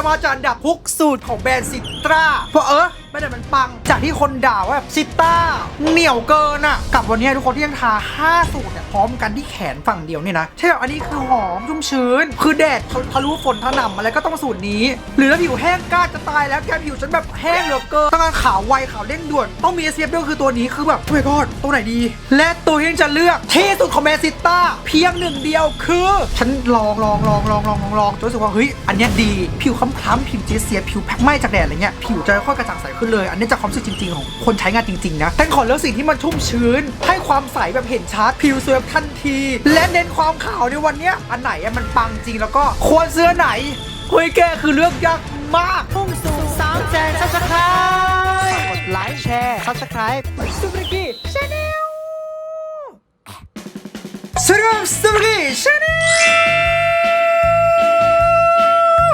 จะมาจัดอันดับทุกสูตรของแบรนด์ซิตราเพราะเออไม่ได้มันปัง จากที่คนด่าว่าแบบซิตราเหนียวเกินอะกับวันนี้ทุกคนที่ยังทา 5 สูตรเนี่ยพร้อมกันที่แขนฝั่งเดียวเนี่ยนะใช่แบบอันนี้คือหอมชุ่มชื้น คือแดดทะลุฝนถนำอะไรก็ต้องสูตรนี้ หรือถ้าผิวแห้งกล้าจะตายแล้วแกผิวฉันแบบแห้งเหลือเกินต้องการขาวไวขาวเร่งด่วน ต้องมี SPF ด้วยคือตัวนี้คือแบบโอ้ my god ตัวไหนดี และตัวที่จะเลือกที่สุดของแมนซิต้าเพียงหนึ่งเดียวคือ ฉันลองลองลองลองลองลองลองจนรู้สึกว่าเฮ้ยอันเนี้ยดี ผิวคล้ำๆผิวเจเสียผิวแพ้ไหม้จากแดดอะไรเงี้ยผิวจะค่อยกระจ่างใสขึ้นเลย อันนี้จากความรู้สึกจริง ๆ ของคนใช้งานจริง ๆ นะแต่ขอเลือกสิ่งที่มันชุ่มชื้น ให้ความใสแบบเห็นชัดผิวสวยแบบทันที และเน้นความขาวในวันเนี้ยอันไหนอะมันปังจริงแล้วก็ควรเสื้อไหนเฮ้ยแกคือเลือกยากมากพุ่งสู่สามแสนซับสไครต์กดไลค์แชร์ซับสไครต์สุบริกี้ชาแนลสวัสดีครับสวัสดีชาแนล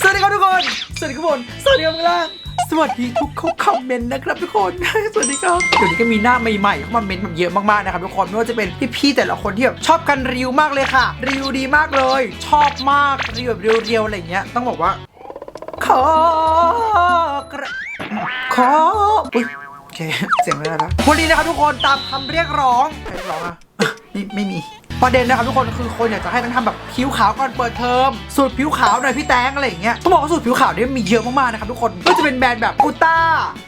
สวัสดีครับทุกคน สวัสดีครับผมสวัสดีครับข้างล่าง สวัสดีทุกเขาคอมเมนต์นะครับทุกคน สวัสดีครับเดี๋ยวนี้ก็มีหน้าใหม่ๆเข้ามาเมนต์แบบเยอะมากๆนะครับทุกคนไม่ว่าจะเป็นพี่ๆแต่ละคนที่แบบชอบกันรีวิวมากเลยค่ะ รีวิวดีมากเลย ชอบมากรีวิวแบบเรียวๆอะไรเงี้ยต้องบอกว่า ขอกระขออุ๊ยโอเคเสียงไม่ได้แล้ววันนี้นะครับทุกคนตามคำเรียกร้องใครเรียกร้องอะไม่ไม่มี ประเด็นนะครับทุกคนคือคนอยากจะให้ทั้งทำแบบผิวขาวก่อนเปิดเทอมสูตรผิวขาวหน่อยพี่แตงอะไรอย่างเงี้ยต้องบอกว่าสูตรผิวขาวเนี่ยมีเยอะมากๆนะครับทุกคนก็จะเป็นแบรนด์แบบกูต้า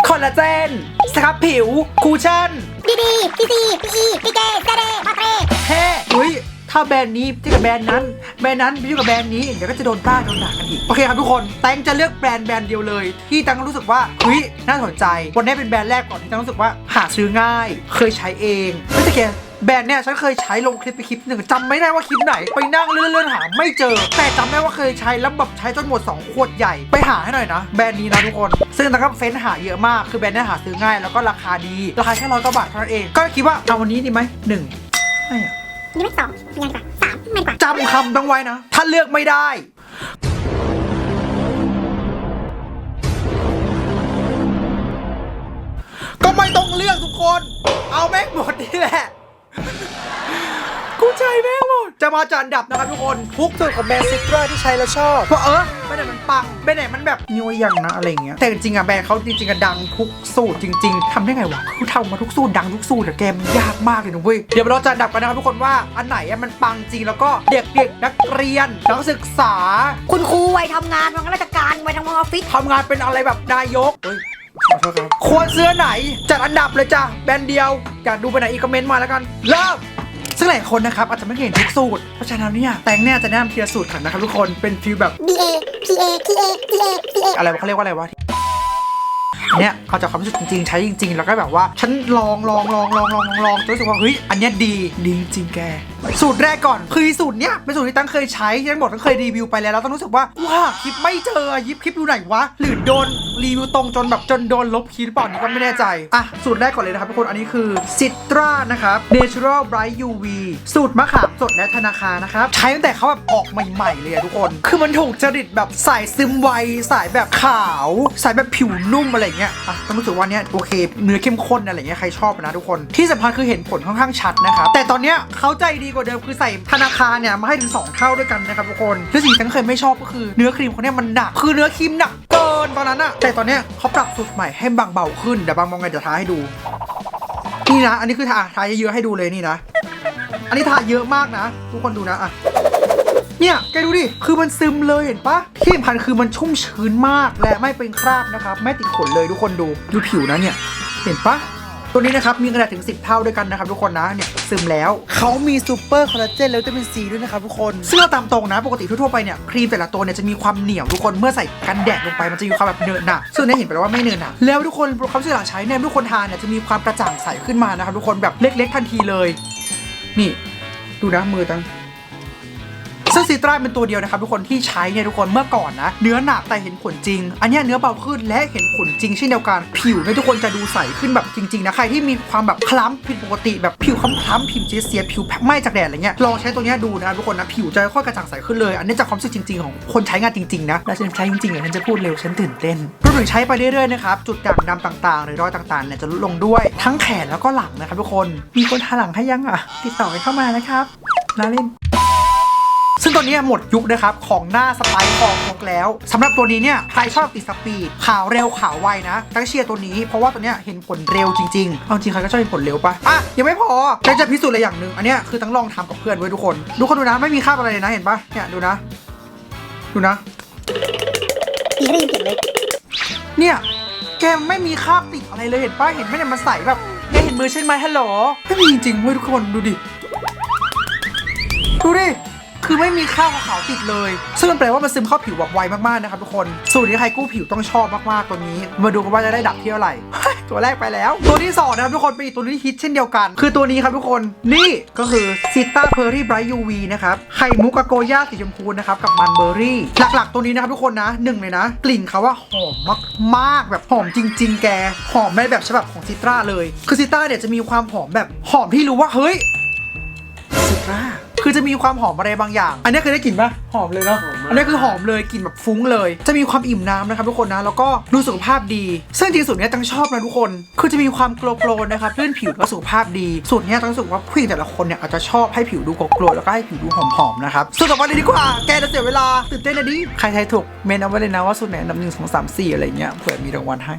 คอลลาเจนสครับผิวคูชั่นบีบีพีซีพีอีพีเกเซเดมาเตรแค่เฮ้ยถ้าแบรนด์นี้ที่กับแบรนด์นั้น แบรนด์นั้นไปยุ่งกับแบรนด์นี้เดี๋ยวก็จะโดนต้าโดนด่ากันอีกโอเคครับทุกคนแตงจะเลือกแบรนด์แบรนด์เดียวเลย ที่แตงรู้สึกว่าเฮ้ยน่าสนใจวันนี้เป็นแบรนด์แรกก่อนที่แตงรู้สึกว่าหาซื้อง่าย เคยใช้เองไม่ใช่แค่ แบรนด์เนี่ยฉันเคยใช้ลงคลิปไปคลิปหนึ่งจำไม่ได้ว่าคลิปไหน ไปนั่งเลื่อนๆหาไม่เจอ แต่จำได้ว่าเคยใช้แล้วแบบใช้จนหมด2ขวดใหญ่ไปหาให้หน่อยนะ แบรนด์นี้นะทุกคน ซึ่งแตงก็เฟ้นหาเยอะมากคือแบรนด์เนี้หาซื้อง่ายแล้วก็ราคาดีราคาแค่ร้อยกว่าบาทเท่านั้นเอง ก็คิดว่าเอาวันนี้ดีไหมหนึ่งไม่อะนี่ไม่สองยังกว่าสามไม่กว่าจำคำต้องไว้นะ ถ้าเลือกไม่ได้ก็ไม่ต้องเลือกทุกคน เอาแม่งหมดนี่แหละ กูใจแม่งหมด จะมาจัดอันดับนะครับทุกคน ทุกสูตรของแบรนด์ซิตราที่ใช้แล้วชอบ เพราะเออไม่ได้มันปังไม่ได้มันแบบนี่ว่ายังนะอะไรอย่างเงี้ย แต่จริงๆอะแบรนด์เขาจริงๆอะดังทุกสูตรจริง ๆทำได้ไงวะคือทำมาทุกสูตรดังทุกสูตรแต่แกมันยากมากเลยนะเว้ย เดี๋ยวเราจะอันดับกันนะครับทุกคนว่าอันไหนอะมันปังจริงแล้วก็เด็กๆนักเรียนนักศึกษาคุณครูวัยทำงานวัยราชการวัยทำงานออฟฟิศทำงานเป็นอะไรแบบนายกเฮ้ย ขอโทษครับควรเสื้อไหน จัดอันดับเลยจ้ะแบรนด์เดียว อยากดูไปไหนอีกคอมเมนต์มาแล้วกัน เริ่ม ซึ่งหลายคนนะครับอาจจะไม่เคยเห็นทุกสูตร เพราะฉะนั้นเนี่ยแตงเนี่ยจะแนะนำทีละสูตรก่อนนะครับทุกคนเป็นฟิลแบบบีเอพีเอพีเอพีเอพีเออะไรวะเขาเรียกว่าอะไรวะเนี่ยเอาจากความรู้สึกจริงๆ ใช้จริง ๆ แล้วก็แบบว่า ฉันลองลองลองลองลองลองลองจนรู้สึกว่าเฮ้ยอันเนี้ยดีดีจริงๆแก สูตรแรกก่อนคือสูตรเนี้ยเป็นสูตรที่ตั้งเคยใช้ที่ตั้งบอกตั้งเคยรีวิวไปแล้วแล้วต้องรู้สึกว่าว้าคลิปไม่เจอยิบคลิปอยู่ไหนวะหรือโดน รีวิวตรงจนแบบจนโดนลบคลิปหรือเปล่านี่ก็ไม่แน่ใจ อะ สูตรแรกก่อนเลยนะครับทุกคน อันนี้คือ Citra นะครับ Natural Bright UV สูตรมะขามสดและธนาคารนะครับ ใช้ตั้งแต่เขาแบบออกใหม่ๆเลยอะทุกคน คือมันถูกจริตแบบสายซึมไว สายแบบขาว สายแบบผิวนุ่มอะไรเงี้ย อะต้องรู้สึกว่าเนี้ยโอเค เนื้อเข้มข้นอะไรเงี้ยใครชอบนะทุกคน ที่สำคัญคือเห็นผลค่อนข้างชัดนะครับ แต่ตอนเนี้ยเขาใจดีกว่าเดิมคือใส่ธนาคารเนี่ยมาให้ถึง2เท่าด้วยกันนะครับทุกคนที่สิ่งที่ฉันเคยไม่ชอบก็คือเนื้อครีมเขาเนี่ยมันหนัก คือเนื้อครีมหนัก นตอนนั้นอะแต่ตอนเนี้ยเขาปรับสูตรใหม่ให้บางเบาขึ้นเดี๋ยวบางมองไงเดี๋ยวท้าให้ดู นี่นะ อันนี้คือทาทาเยอะๆให้ดูเลยนี่นะ อันนี้ทาเยอะมากนะ ทุกคนดูนะอะเนี่ยแกดูดิ คือมันซึมเลยเห็นปะที่สำคัญคือมันชุ่มชื้นมากและไม่เป็นคราบนะครับ ไม่ติดขนเลยทุกคนดู ดูผิวนะเนี่ย เห็นปะ ตัวนี้นะครับมีขนาดถึง 10 เท่าด้วยกันนะครับทุกคนนะเนี่ยซึมแล้วเขามีซูเปอร์คอลลาเจนแล้วจะเป็นซีด้วยนะครับทุกคนเสื้อตามตรงนะปกติทั่วๆไปเนี่ยครีมแต่ละตัวเนี่ยจะมีความเหนียวทุกคนเมื่อใส่กันแดดลงไปมันจะมีความแบบเนินหนะซึ่งเนี่ยเห็นไปแล้วว่าไม่เนินหนะแล้วทุกคนความรู้สึกหลังใช้เนี่ยทุกคนทานเนี่ยจะมีความกระจ่างใสขึ้นมานะครับทุกคนแบบเล็ก ๆ ทันทีเลย นี่ ดูนะมือตั้ง ซึ่งซีตราเป็นตัวเดียวนะครับทุกคนที่ใช้เนี่ยทุกคนเมื่อก่อนนะเนื้อหนักแต่เห็นผลจริง อันนี้เนื้อเบาขึ้นและเห็นผลจริงเช่นเดียวกัน ผิวเนี่ยทุกคนจะดูใสขึ้นแบบจริงๆนะใครที่มีความแบบคล้ำผิดปกติแบบผิวคล้ำๆผิวเสียผิวแพ้ไหม้จากแดดอะไรเงี้ยลองใช้ตัวนี้ดูนะทุกคนนะผิวจะค่อยกระจ่างใสขึ้นเลย อันนี้จากความรู้สึกจริงๆของคนใช้งานจริงๆนะและฉันใช้จริงๆอะฉันจะพูดเร็วฉันตื่นเต้นรวมถึงใช้ไปเรื่อยๆนะครับจุดด่างดำต่างๆ หรือรอยต่างๆเนี่ยจะลดลงด้วยทั้งแขนแล้วก็หลังนะครับทุกคนมีคนทาหลังให้ยังอะ ติดต่อเข้ามานะครับน่าเล่น ซึ่งตัวเนี้ยหมดยุคนะครับของหน้าสไปค์ของนกแล้วสำหรับตัวนี้เนี่ยใครชอบติดสปีดขาวเร็วขาวไวนะตั้งเชียร์ตัวนี้เพราะว่าตัวเนี้ยเห็นผลเร็วจริงๆเอาจริงใครก็ชอบเห็นผลเร็วปะอะยังไม่พอแต่จะพิสูจน์อะไรอย่างหนึ่งอันเนี้ยคือต้องลองทำกับเพื่อนไว้ทุกคนทุกคนดูนะไม่มีคราบอะไรเลยนะเห็นปะเนี่ยดูนะ ดูนะพี่ไม่ได้ยินเสียงเลยเนี่ยแกไม่มีคราบติดอะไรเลยเห็นปะเห็นไหมเนี่ยมันใสแบบแกเห็นมือใช่ไหมฮัลโหลไม่มีจริงๆเว้ยทุกคนดูดิ ดูดิ คือไม่มีคราบขาวติดเลย ซึ่งมันแปลว่ามันซึมเข้าผิวแบบไวมากๆนะครับทุกคนสูตรนี้ใครกู้ผิวต้องชอบมากๆตัวนี้ มาดูกันว่าจะได้ดับที่เท่าไหร่ตัวแรกไปแล้ว ตัวที่สองนะครับทุกคนเป็นอีกตัวที่ฮิตเช่นเดียวกัน คือตัวนี้ครับทุกคนนี่ก็คือซิต้าเพอร์รี่ไบรท์ยูวีนะครับไข่มุกกโกย่าสีชมพูนะครับกับมันเบอร์รี่ หลักๆ ตัวนี้นะครับทุกคนนะหนึ่งเลยนะ กลิ่นเขาว่าหอมมากๆแบบหอมจริง ๆ แกหอมในแบบฉบับของซิตราเลย คือซิตราเนี่ยจะมีความหอมแบบหอมที่รู้ว่าเฮ้ยซิตรา คือจะมีความหอมอะไรบางอย่าง อันนี้เคยได้กลิ่นปะหอมเลยเนาะหอมมากอันนี้คือหอมเลยกลิ่นแบบฟุ้งเลย จะมีความอิ่มน้ำนะครับทุกคนนะ แล้วก็ดูสุขภาพดี ซึ่งจริงๆสูตรเนี้ยตั้งชอบนะทุกคน คือจะมีความโกลโกลๆนะครับลื่นผิวและสุขภาพดี สูตรเนี้ยตั้งรู้สึกว่าผู้หญิงแต่ละคนเนี่ยอาจจะชอบให้ผิวดูโกลโกลๆแล้วก็ให้ผิวดูหอมๆนะครับ สูตรต่อไปเลยดีกว่า แกจะเสียเวลาตื่นเต้นนะดิ ใครทายถูกเมนเอาไว้เลยนะว่าสูตรไหนอันดับหนึ่งสองสามสี่อะไรเงี้ยเผื่อมีรางวัลให้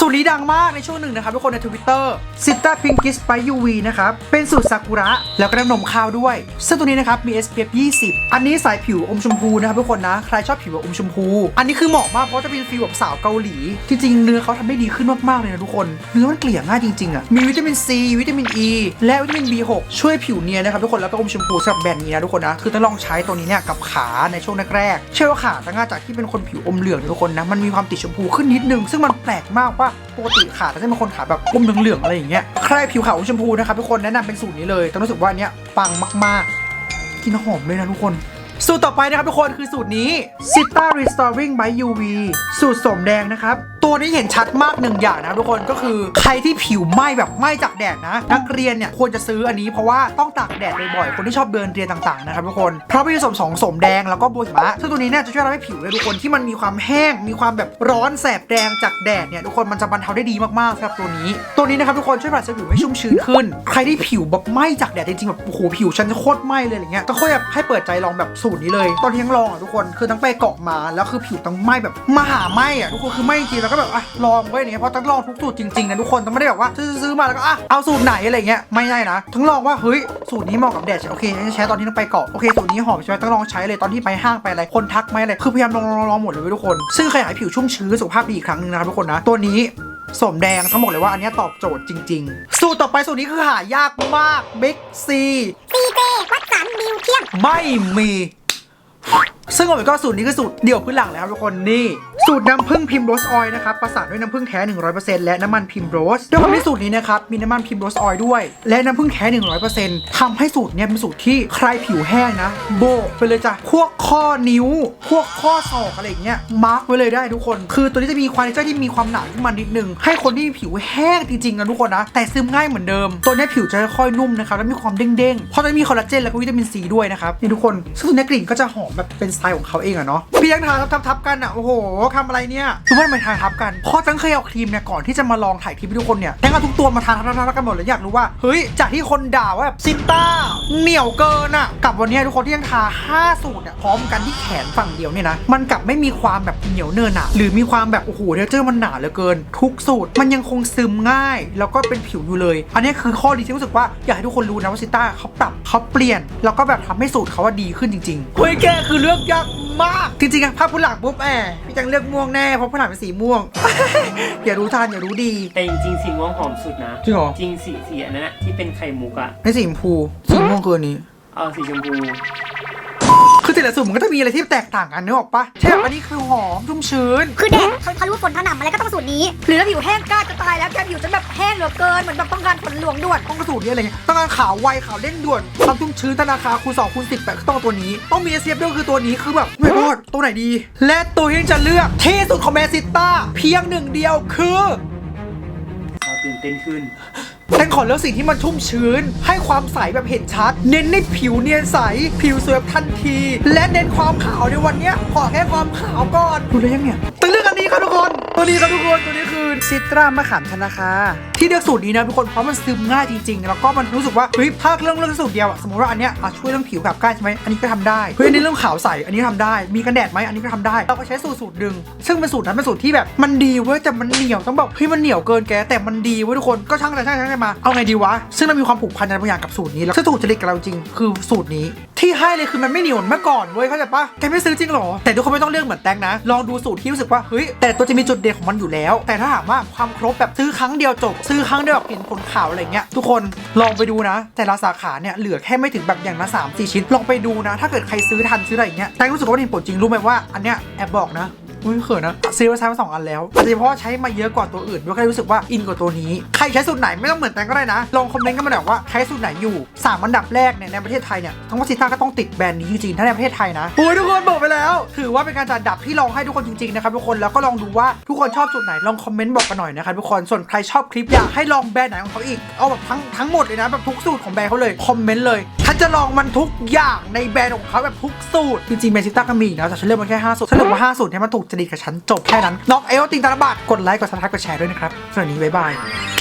สูตรนี้ดังมากในช่วงหนึ่งนะครับทุกคนในทวิตเตอร์ซิต้าพิงกิสไปยูวีนะครับ เป็นสูตรซากุระ แล้วก็น้ำนมข้าวด้วย ซึ่งตัวนี้นะครับ มี SPF 20 อันนี้สายผิวอมชมพูนะครับทุกคนนะ ใครชอบผิวแบบอมชมพู อันนี้คือเหมาะมากเพราะจะเป็นฟีลแบบสาวเกาหลี จริงๆเนื้อเขาทำได้ดีขึ้นมากๆเลยนะทุกคน เนื้อมันเกลี่ยง่ายจริงๆอะ มีวิตามินซีวิตามินอ e, ีและวิตามิน B6 ช่วยผิวเนียนนะครับทุกคนแล้วก็อมชมพูสำหรับแบรนด์นี้นะทุกคนนะคือต้องลองใช้ตัวนี้เนี่ยกับขาในช่วงแรกๆเชื่อว่าขาตั้งจากที่เป็นคนผิวอมเหลืองทุกคนนะมันมีความติดชมพูขึ้นนิดนึงซึ่งมันแปลกมากว่าปกติขาจะเป็นคนขาแบบก้มเหลืองๆอะไรอย่างเงี้ยใครผิวขาวชมพูนะครับทุกคนแนะนำเป็นสูตรนี้เลยต้องรู้สึกว่าเนี้ยปังมากๆกินหอมเลยนะทุกคน สูตรต่อไปนะครับทุกคนคือสูตรนี้ Sita Restoring by UV สูตรสมแดงนะครับ ตัวนี้เห็นชัดมากหนึ่งอย่างนะทุกคนก็คือใครที่ผิวไหม้แบบไหม้จากแดดนะ นักเรียนเนี่ยควรจะซื้ออันนี้เพราะว่าต้องตากแดดบ่อยๆคนที่ชอบเดินเรียนต่างๆนะครับทุกคนเพราะมีผสมสองสมแดงแล้วก็โบหิมะซึ่งตัวนี้เนี่ยจะช่วยทำให้ผิวเนี่ยทุกคนที่มันมีความแห้งมีความแบบร้อนแสบแดงจากแดดเนี่ยทุกคนมันจะบรรเทาได้ดีมากๆสำหรับตัวนี้ ตัวนี้นะครับทุกคนช่วยผลัดเซลล์ผิวให้ชุ่มชื้นขึ้น ใครที่ผิวแบบไหม้จากแดดจริงๆแบบโอ้โหผิวฉันจะโคตรไหม้เลยอะไรเงี้ยก็ค่อยแบบให้เปิดใจลองแบบสูตรนี้เลย ตอนที่ยังลองอะทุกคนคือตั้งไปเกาะมาแล้วคือผิวต้องไหม้แบบมหาไหม้อะทุกคนคือไหม้จริงแล้วก็แบบอะลองไว้อย่างเงี้ยเพราะต้องลองทุกสูตรจริงๆนะทุกคนต้องไม่ได้แบบว่าซื้อๆมาแล้วก็อะเอาสูตรไหนอะไรเงี้ยไม่ใช่นะต้องลองว่าเฮ้ยสูตรนี้เหมาะกับแดดใช่โอเคงั้นจะใช้ตอนที่ต้องไปเกาะโอเคสูตรนี้หอมใช่ไหมต้องลองใช้เลยตอนที่ไปห้างไปอะไรคนทักไหมอะไรคือพยายามลองลองลองหมดเลยเว้ยทุกคน ซึ่งใครอยากให้ผิวชุ่มชื้นสุขภาพดีอีกครั้งหนึงนะครับทุกคนนะตัวนี้สมแดงต้องบอกเลยว่าอันเนี้ยตอบโจทย์จริง ๆ สูตรต่อไปสูตรนี้คือหายากมากบิ๊กซีซีเจวัดสันมิวเทียมไม่มี ซึ่งโอเมก้าสูตรนี้คือสูตรเดี่ยวพื้นหลังเลยครับทุกคนนี่ สูตรน้ำผึ้งพิมโรสออยนะครับประสานด้วยน้ำผึ้งแท้ 100%และน้ำมันพิมโรสด้วยความที่สูตรนี้นะครับมีน้ำมันพิมโรสออยด้วย และน้ำผึ้งแท้ 100%ทำให้สูตรเนี้ยเป็นสูตรที่ใครผิวแห้งนะ โบกไปเลยจ้ะพวกข้อนิ้ว พวกข้อศอกอะไรอย่างเงี้ยมาร์กไว้เลยได้ทุกคน คือตัวนี้จะมีความเจอร์ที่มีความหนาขึ้นมานิดนึงให้คนที่ผิวแห้งจริงๆนะทุกคนนะแต่ซึมง่ายเหมือนเดิม ตัวนี้ผิวจะค่อยนุ่มนะครับแล้วมีความเด้งๆเพราะจะมีคอลลาเจนแล้วก็วิตามินซีด้วยนะครับนี่ทุกคนซึ่งตัวนี้กลิ่นก็จะหอมแบบเป็นสไตล์ของเขาเองอะเนาะพี่ยังทาทับทับๆกันอะโอ้โหทำอะไรเนี่ยคือว่าทำไมทาทับกันเพราะตั้งเคยเอาครีมเนี่ยก่อนที่จะมาลองถ่ายคลิปให้ทุกคนเนี่ยทั้งเอาทุกตัวมาทาทับทับกันหมดเลยอยากรู้ว่าเฮ้ยจากที่คนด่าว่าแบบซิต้าเหนียวเกินอะกับวันนี้ทุกคนที่ยังทาห้าสูตรเนี่ยพร้อมกันที่แขนฝั่งเดียวเนี่ยนะมันกลับไม่มีความแบบเหนียวเนินอะหรือมีความแบบโอ้โหเทเจอร์มันหนาเหลือเกิน ทุกสูตรมันยังคงซึมง่าย แล้วก็เป็นผิวอยู่เลย อันนี้คือข้อดีที่รู้สึกว่าอยากให้ทุกคนรู้นะว่าซิต้าเขาปรับเขาเปลี่ยนแล้วก็แบบทำให้สูตรเขาว่าดีขึ้นจริงๆเฮ้ยแกคือเลือกยาก มาก จริงๆอะภาพผู้หลังปุ๊บแอบพี่จังเลือกม่วงแน่เพราะผู้หลังเป็นสีม่วง อย่ารู้ทันอย่ารู้ดี แต่จริงๆสีม่วงหอมสุดนะ จริงเหรอ จริงสีสีอันนั้นอะที่เป็นไข่มุกอะในสีชมพูสีม่วงคืออันนี้ เอาสีชมพูคือ แต่ละสูตรมันก็จะมีอะไรที่แตกต่างกันนึกออกปะใช่แบบอันนี้คือหอมชุ่มชื้น คือแดดเขาทะลุฝนถนำอะไรก็ต้องสูตรนี้ หรือถ้าผิวแห้งกล้าจะตายแล้วแกผิวจะแบบแห้งเหลือเกินเหมือนแบบต้องการฝนหลวงด่วนต้องกระสูตรนี้อะไรเงี้ยต้องการขาวไวขาวเล่นด่วนความชุ่มชื้นธนาคารคูณ2คูณ10แบบต้องเอาตัวนี้ ต้องมีเอเซียด้วยคือตัวนี้คือแบบไม่รอดตัวไหนดี และตัวที่จะเลือกที่สุดของแมนซิต้าเพียงหนึ่งเดียวคือเอาตื่นเต้นขึ้น แตงขอเลือกสิ่งที่มันชุ่มชื้น ให้ความใสแบบเห็นชัด เน้นในผิวเนียนใส ผิวสวยแบบทันที และเน้นความขาวในวันเนี้ยขอแค่ความขาวก่อนดูแล้วยังเนี่ยต้องเลือกอันนี้ครับทุกคน ตัวนี้ครับทุกคนตัวนี้คือซิตรามะขามชนะคา ที่เลือกสูตรนี้นะทุกคนเพราะมันซึมง่ายจริงๆ แล้วก็มันรู้สึกว่าเฮ้ยถ้าเรื่องเรื่องสูตรเดียวสมมติว่าอันเนี้ยช่วยเรื่องผิวกับก้านใช่ไหมอันนี้ก็ทำได้เฮ้ยอันนี้เรื่องขาวใสอันนี้ทำได้ มีกันแดดไหมอันนี้ก็ทำได้เราก็ใช้สูตรสูตรหนึ่งซึ่งเป็นสูตรนั้นเป็นสูตรที่แบบมันดีเว้ยแต่มันเหนียวต้องบอกเฮ้ยมันเหนียวเกินแกแต่มันดีเว้ยทุกคนก็ช่างแต่ช่างแต่ช่างมาเอาไงดีวะซึ่งเรามีความผูกพันในบางอย่างกับสูตรนี้แล้วซึ่งถูกจริตกับเราจริงคือสูตรนี้ ที่ให้เลยคือมันไม่เหนียวเหมือนเมื่อก่อนเว้ยเข้าใจปะแกไม่ซื้อจริงหรอแต่ทุกคนไม่ต้องเลือกเหมือนแตงนะลองดูสูตรที่รู้สึกว่าเฮ้ยแต่ตัวจะมีจุดเด่นของมันอยู่แล้ว แต่ถ้าถามว่าความครบแบบซื้อครั้งเดียวจบ ซื้อครั้งเดียวแบบเห็นผลข่าวอะไรเงี้ยทุกคนลองไปดูนะ แต่ละสาขาเนี่ยเหลือแค่ไม่ถึงแบบอย่างละสามสี่ชิ้นลองไปดูนะ ถ้าเกิดใครซื้อทันซื้ออะไรเงี้ยแต่รู้สึกว่ามันเห็นผลจริงรู้ไหมว่าอันเนี้ยแอบบอกนะ อุ้ยเขินนะซื้อมาใช้มาสองอันแล้วอาจจะเพราะใช้มาเยอะกว่าตัวอื่นด้วยก็เลยรู้สึกว่าอินกว่าตัวนี้ ใครใช้สูตรไหนไม่ต้องเหมือนแตงก็ได้นะ ลองคอมเมนต์กันมาหน่อยว่าใช้สูตรไหนอยู่สามอันดับแรกเนี่ยในประเทศไทยเนี่ยทั้งวัซิต้าก็ต้องติดแบรนด์นี้จริงๆถ้าในประเทศไทยนะโอ้ยทุกคนบอกไปแล้ว ถือว่าเป็นการจัดดับที่ลองให้ทุกคนจริงๆนะครับทุกคนแล้วก็ลองดูว่าทุกคนชอบสูตรไหนลองคอมเมนต์บอกกันหน่อยนะครับทุกคนส่วนใครชอบคลิปอยากให้ลองแบรนด์ไหนของเขาอีกเอาแบบทั้งทั้งหมดเลยนะแบบทุกสูตรของแบรนด์เขาเลยคอมเมนต์เลยถ้าจะลองมันทุกอย่างในแบรนด์ของเขาแบบทุกสูตรจริงๆแมนซิต้าก็มีนะแต่ฉันเลือกมาแค่ห้าสูตรฉันเลือกมาห้าสูตรให้มันถูกจริตกับฉันจบแค่นั้นน้อกเอลติงตาลบาทกดไลค์กดซับสไครต์กดแชร์ด้วยนะครับสวัสดีบ๊ายบาย